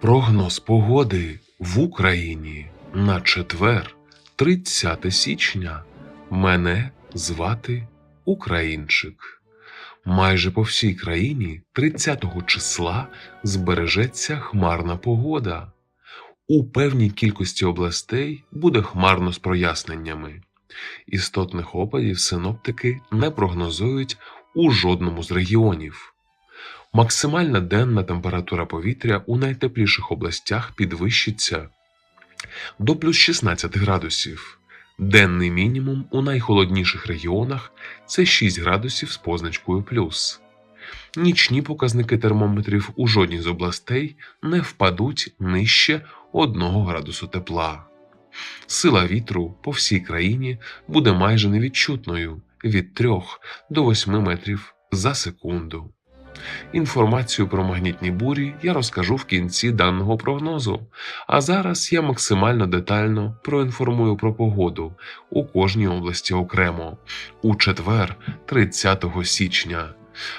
Прогноз погоди в Україні на четвер, 30 січня. Мене звати Українчик. Майже по всій країні 30 числа збережеться хмарна погода. У певній кількості областей буде хмарно з проясненнями. Істотних опадів синоптики не прогнозують у жодному з регіонів. Максимальна денна температура повітря у найтепліших областях підвищиться до плюс 16 градусів. Денний мінімум у найхолодніших регіонах це 6 градусів з позначкою плюс. Нічні показники термометрів у жодній з областей не впадуть нижче 1 градусу тепла. Сила вітру по всій країні буде майже невідчутною від 3 до 8 метрів за секунду. Інформацію про магнітні бурі я розкажу в кінці даного прогнозу. А зараз я максимально детально проінформую про погоду у кожній області окремо у четвер, 30 січня.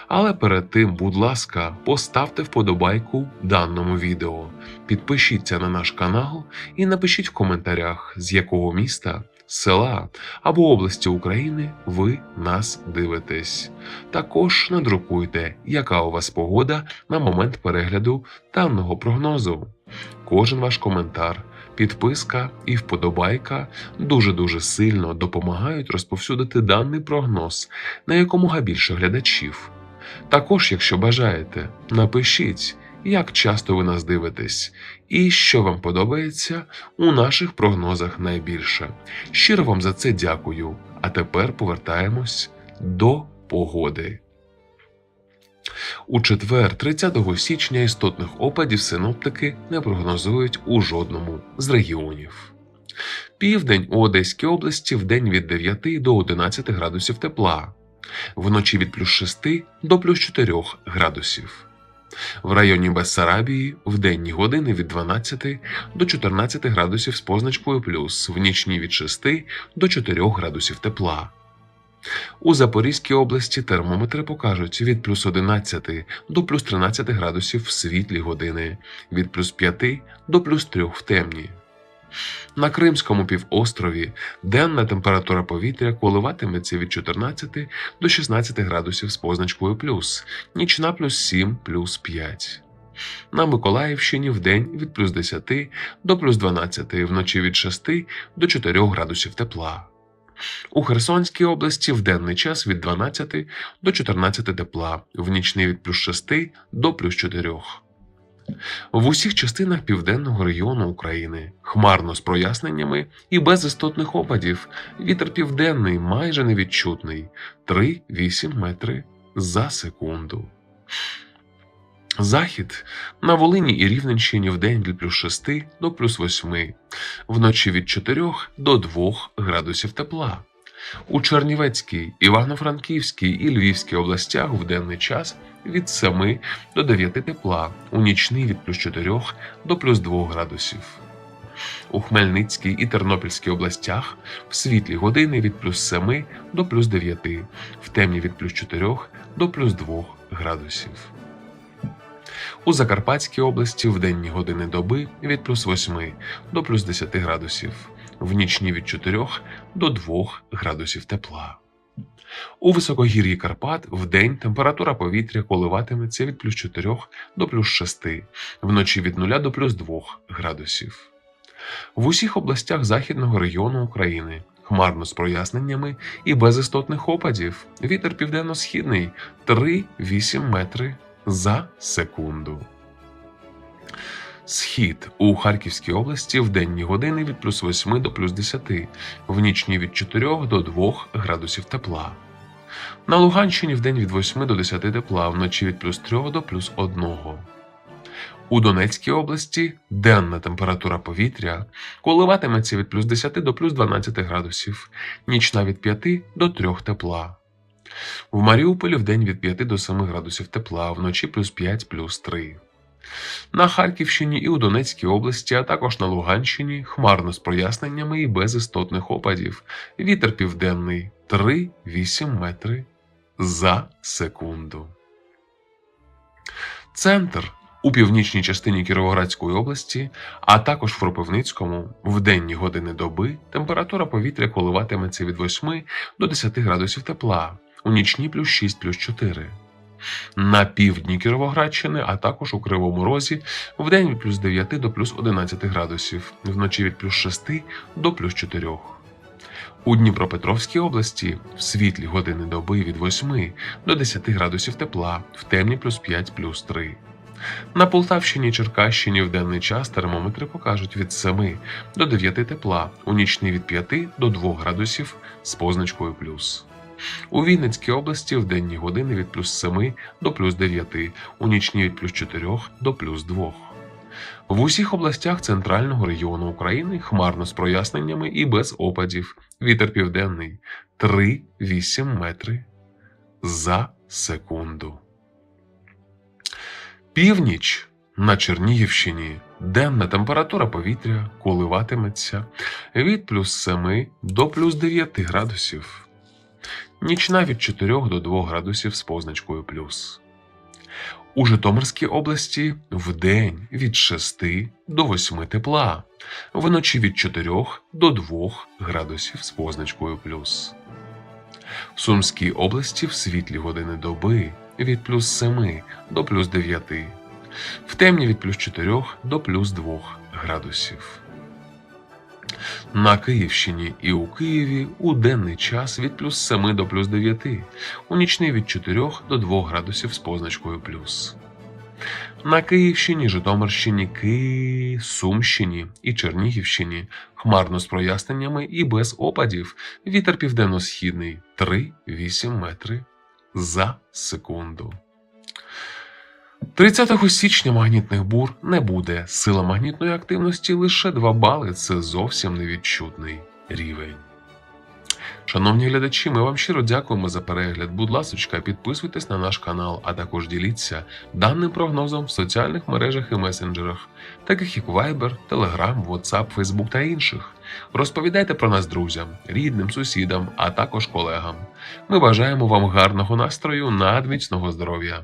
Але перед тим, будь ласка, поставте вподобайку даному відео, підпишіться на наш канал і напишіть в коментарях, з якого міста, села або області України ви нас дивитесь. Також надрукуйте, яка у вас погода на момент перегляду даного прогнозу. Кожен ваш коментар, підписка і вподобайка дуже-дуже сильно допомагають розповсюдити даний прогноз на якомога більше глядачів. Також, якщо бажаєте, напишіть, як часто ви нас дивитесь, і що вам подобається у наших прогнозах найбільше. Щиро вам за це дякую. А тепер повертаємось до погоди. У четвер, 30 січня, істотних опадів синоптики не прогнозують у жодному з регіонів. Південь у Одеській області в день від 9 до 11 градусів тепла, вночі від плюс 6 до плюс 4 градусів. В районі Бессарабії в денні години від 12 до 14 градусів з позначкою плюс, в нічні від 6 до 4 градусів тепла. У Запорізькій області термометри покажуть від плюс 11 до плюс 13 градусів в світлі години, від плюс 5 до плюс 3 в темні. На Кримському півострові денна температура повітря коливатиметься від 14 до 16 градусів з позначкою плюс, нічна плюс 7 плюс 5. На Миколаївщині вдень від плюс 10 до плюс 12, вночі від 6 до 4 градусів тепла. У Херсонській області в денний час від 12 до 14 тепла, в нічний від плюс 6 до плюс 4. В усіх частинах південного регіону України хмарно з проясненнями і без істотних опадів. Вітер південний майже невідчутний 3-8 метри за секунду. Захід на Волині і Рівненщині вдень від плюс 6 до плюс 8, вночі від 4 до 2 градусів тепла. У Чернівецькій, Івано-Франківській і Львівській областях в денний час від 7 до 9 тепла, у нічний від плюс 4 до плюс 2 градусів. У Хмельницькій і Тернопільській областях в світлі години від плюс 7 до плюс 9, в темні від плюс 4 до плюс 2 градусів. У Закарпатській області в денні години доби від плюс 8 до плюс 10 градусів, в нічні від 4 до 2 градусів тепла. У високогір'ї Карпат в день температура повітря коливатиметься від плюс 4 до плюс 6, вночі від 0 до плюс 2 градусів. В усіх областях західного регіону України хмарно з проясненнями і без істотних опадів. Вітер південно-східний 3-8 метри за секунду. Схід у Харківській області в денні години від плюс 8 до плюс 10, в нічні від 4 до 2 градусів тепла. На Луганщині в день від 8 до 10 тепла, вночі від плюс 3 до плюс 1. У Донецькій області денна температура повітря коливатиметься від плюс 10 до плюс 12 градусів, нічна від 5 до 3 тепла. В Маріуполі в день від 5 до 7 градусів тепла, вночі плюс 5 плюс 3. На Харківщині і у Донецькій області, а також на Луганщині хмарно з проясненнями і без істотних опадів. Вітер південний 3-8 метри за секунду. Центр У північній частині Кіровоградської області, а також в Кропивницькому, в денні години доби температура повітря коливатиметься від 8 до 10 градусів тепла, у нічні плюс 6 плюс 4. На півдні Кіровоградщини, а також у Кривому Розі, вдень від плюс 9 до плюс 11 градусів, вночі від плюс 6 до плюс 4. У Дніпропетровській області в світлі години доби від 8 до 10 градусів тепла, в темні плюс 5 плюс 3. На Полтавщині і Черкащині в денний час термометри покажуть від 7 до 9 тепла, у нічний від 5 до 2 градусів з позначкою плюс. У Вінницькій області в денні години від плюс 7 до плюс 9, у нічні від плюс 4 до плюс 2. В усіх областях центрального регіону України хмарно з проясненнями і без опадів. Вітер південний 3-8 метри за секунду. Північ на Чернігівщині денна температура повітря коливатиметься від плюс 7 до плюс 9 градусів. Нічна від 4 до 2 градусів з позначкою плюс. У Житомирській області вдень від 6 до 8 тепла, вночі від 4 до 2 градусів з позначкою плюс. В Сумській області в світлі години доби від плюс 7 до плюс 9, в темні від плюс 4 до плюс 2 градусів. На Київщині і у Києві у денний час від плюс 7 до плюс 9, у нічний від 4 до 2 градусів з позначкою плюс. На Київщині, Житомирщині, Ки... Сумщині і Чернігівщині хмарно з проясненнями і без опадів. Вітер південно-східний 3-8 метри за секунду. 30 січня магнітних бур не буде. Сила магнітної активності лише 2 бали. Це зовсім невідчутний рівень. Шановні глядачі, ми вам щиро дякуємо за перегляд. Будь ласка, підписуйтесь на наш канал, а також діліться даним прогнозом в соціальних мережах і месенджерах, таких як Viber, Telegram, WhatsApp, Facebook та інших. Розповідайте про нас друзям, рідним, сусідам, а також колегам. Ми бажаємо вам гарного настрою, надміцного здоров'я.